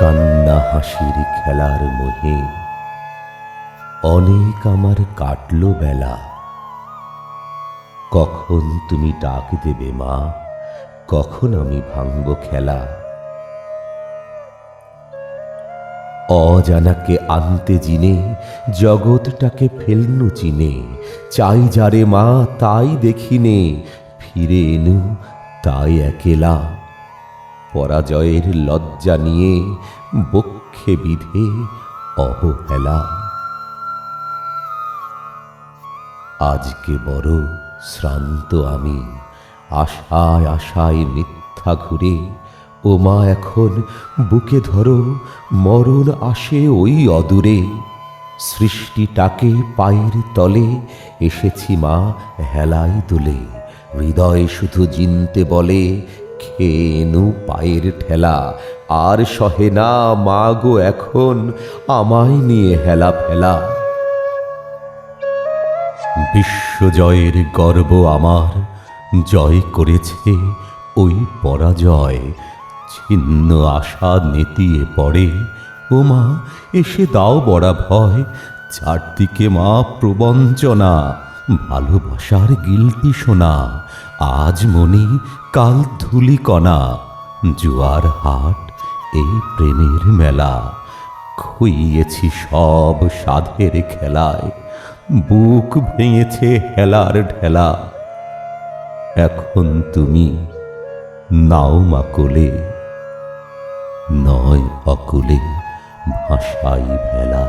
কান্না হাসির খেলার মোহে। অনেক আমার কাটলো বেলা। কখন তুমি ডাক দেবে মা? কখন আমি ভাঙব খেলা? অজানাকে আনতে জিনে, জগৎটাকে ফেলনু চিনে। চাই যারে মা, তাই দেখিনে ফিরে এনু তাই একেলা। পরাজয়ের লজ্জা নিয়ে বক্ষে বিধে অবহেলা। আজকে বড় শ্রান্ত আমি, আশায় আশায় মিথ্যা ঘুরে। ও মা, এখন বুকে ধরো, মরণ আসে ওই অদূরে। সৃষ্টিটাকে পায়ের তলে, এসেছি মা হেলাই দুলে। হৃদয় শুধু জিনতে বলে খেনু পায়ের ঠেলা। আর সহে না মা গো এখন আমায় নিয়ে হেলা ফেলা। বিশ্বজয়ের গর্ব আমার, জয় করেছে ওই পরাজয়। ছিন্ন আশা নেতিয়ে পড়ে ও মা এসে দাও বড়া ভয়। চারদিকে মা প্রবঞ্চনা, ভালোবাসার গিলটি শোনা। আজ মনি কাল ধুলিকণা জুয়ার হাট এই প্রেমের মেলা। খুইয়েছি সব সাধের খেলায়, বুক ভেঙেছে হেলার ঢেলা। এখন তুমি নাও মা কোলে, নয় অকুলে ভাষাই ভেলা।